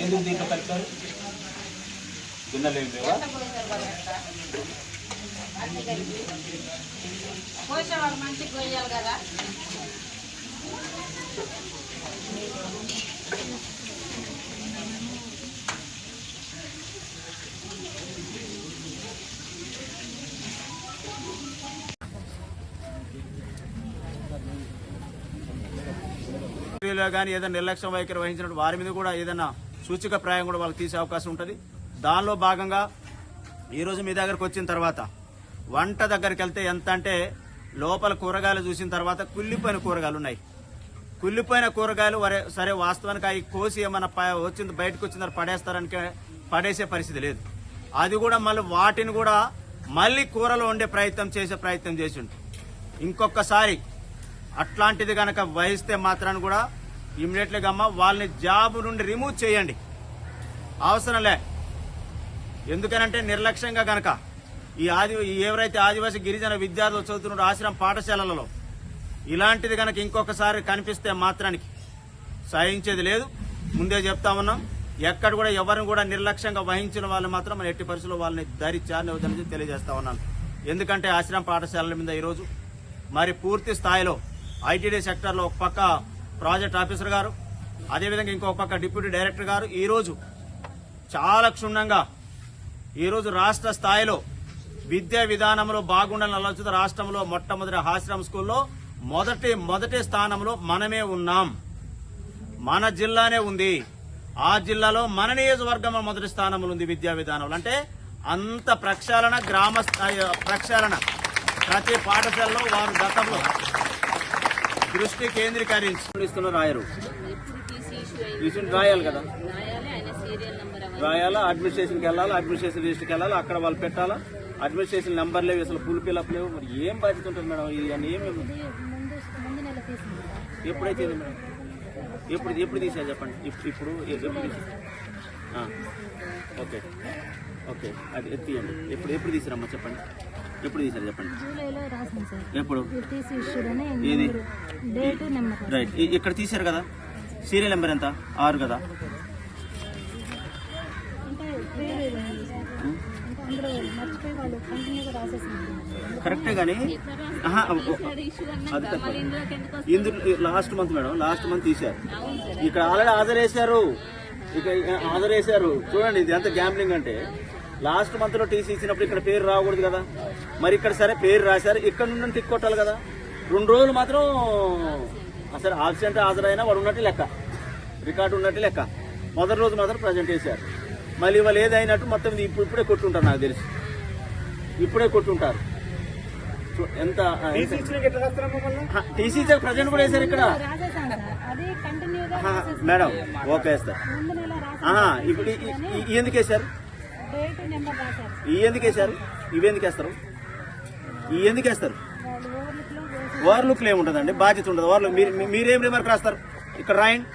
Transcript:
ఎందుకు దీంట్లో కలిపారు గిన్నెలు ఏం లేవా పోసేవాళ్ళు మంచిగా కొయ్యాలి కదా. లో కానీ ఏదైనా నిర్లక్ష్యం వైఖరి వహించినట్టు వారి మీద కూడా ఏదైనా సూచిక ప్రాయం కూడా వాళ్ళకి తీసే అవకాశం ఉంటుంది. దానిలో భాగంగా ఈరోజు మీ దగ్గరకు వచ్చిన తర్వాత వంట దగ్గరికి వెళ్తే ఎంత అంటే లోపల కూరగాయలు చూసిన తర్వాత కుళ్ళిపోయిన కూరగాయలు ఉన్నాయి. కుళ్ళిపోయిన కూరగాయలు సరే వాస్తవానికి అవి కోసి ఏమన్నా ప- వచ్చింది బయటకు వచ్చిన పడేస్తారని పడేసే పరిస్థితి లేదు. అది కూడా మళ్ళీ వాటిని కూడా మళ్ళీ కూరలో ఉండే ప్రయత్నం చేసే ప్రయత్నం చేసిండు. ఇంకొకసారి అట్లాంటిది కనుక వహిస్తే మాత్రాన్ని కూడా ఇమ్మీడియట్లీగా అమ్మ వాళ్ళని జాబ్ నుండి రిమూవ్ చేయండి. అవసరం లే. ఎందుకనంటే నిర్లక్ష్యంగా గనక ఈ ఆది ఎవరైతే ఆదివాసీ గిరిజన విద్యార్థులు చదువుతున్నారు ఆశ్రమ పాఠశాలలలో ఇలాంటిది కనుక ఇంకొకసారి కనిపిస్తే మాత్రానికి సహించేది లేదు. ముందే చెప్తా ఉన్నాం ఎక్కడ కూడా ఎవరిని కూడా నిర్లక్ష్యంగా వహించిన వాళ్ళు మాత్రం మన ఎట్టి పరిస్థితుల్లో వాళ్ళని ధరించాలని వద్దని తెలియజేస్తా ఉన్నాను ఎందుకంటే ఆశ్రమ పాఠశాలల మీద ఈరోజు మరి పూర్తి స్థాయిలో ఐటీడీ సెక్టర్లో ఒక పక్క ప్రాజెక్ట్ ఆఫీసర్ గారు అదేవిధంగా ఇంకొక పక్క డిప్యూటీ డైరెక్టర్ గారు ఈరోజు చాలా క్షుణ్ణంగా ఈరోజు రాష్ట్ర స్థాయిలో విద్యా విధానంలో బాగుండాలని ఆలోచిత రాష్ట్రంలో మొట్టమొదటి ఆశ్రమ స్కూల్లో మొదటి మొదటి స్థానంలో మనమే ఉన్నాం. మన జిల్లానే ఉంది. ఆ జిల్లాలో మన నియోజకవర్గంలో మొదటి స్థానంలో ఉంది విద్యా విధానంలో. అంటే అంత ప్రక్షాళన గ్రామ స్థాయి ప్రక్షాళన. ప్రతి పాఠశాలలో వారు గతంలో దృష్టి కేంద్రీకరించి ఇస్తున్న రాయరు. తీసుకుని రాయాలి కదా. రాయాలి ఆయన సీరియల్ నెంబర్ అవన్నీ. రాయాలా? అడ్మినిస్ట్రేషన్కి వెళ్ళాలా? అడ్మినిస్ట్రేషన్ రిజిస్టర్కి వెళ్ళాలా? అక్కడ వాళ్ళు పెట్టాలా? అడ్మినిస్ట్రేషన్ నెంబర్ లేవు అసలు ఫుల్ ఫిల్అప్ లేవు. మరి ఏం బాధ్యత ఉంటుంది మేడం? ఇవన్నీ ఏమి ఎప్పుడైతే ఇది మేడం? ఎప్పుడు ఎప్పుడు తీసారు చెప్పండి? ఇప్- ఇప్పుడు ఎప్పుడు ఓకే. ఓకే. అది ఎత్తియండి ఎప్పుడు ఎప్పుడు తీసారమ్మా చెప్పండి? ఎప్పుడు తీసారు చెప్పండి? ఎప్పుడు? ఏది? Date number right. ఇక్కడ తీశారు కదా? సీరియల్ నెంబర్ ఎంత? ఆరు కదా? కరెక్టే కానీ? ఇందులో last month madam last month తీశారు. ఇక్కడ ఆల్రెడీ హాజరేశారు. ఇక హాజరేశారు చూడండి ఇది ఎంత గ్యాంబ్లింగ్ అంటే. లాస్ట్ మంత్లో టీసీ ఇచ్చినప్పుడు ఇక్కడ పేరు రాకూడదు కదా. మరి ఇక్కడ సరే పేరు రాశారు ఇక్కడ నుండి టిక్ కొట్టాలి కదా. రెండు రోజులు మాత్రం అసలు ఆబ్సెంట్ హాజరైనా వాడు ఉన్నట్టు లెక్క. రికార్డు ఉన్నట్టు లెక్క. మొదటి రోజు మాత్రం ప్రజెంట్ చేశారు. మళ్ళీ వాళ్ళు ఏదైనట్టు మొత్తం ఇది ఇప్పుడు ఇప్పుడే కొట్టుంటారు నాకు తెలిసి. ఇప్పుడే కొట్టుంటారు. ఎంత టీసీ ప్రజెంట్ కూడా వేశారు ఇక్కడ. మేడం ఓకే సార్ ఇప్పుడు ఎందుకు వేశారు? ఈ ఎందుకు వేశారు? ఇవి ఎందుకు వేస్తారు? ఈ ఎందుకు వేస్తారు? వాళ్ళు ఓవర్లుక్లో వేసి ఓవర్లుక్ ఏముంటుందండి? బాధ్యత ఉండదు. ఓవర్లుక్ మీరు మీరేం రిమార్క్ రాస్తారు? ఇక్కడ రాయండి.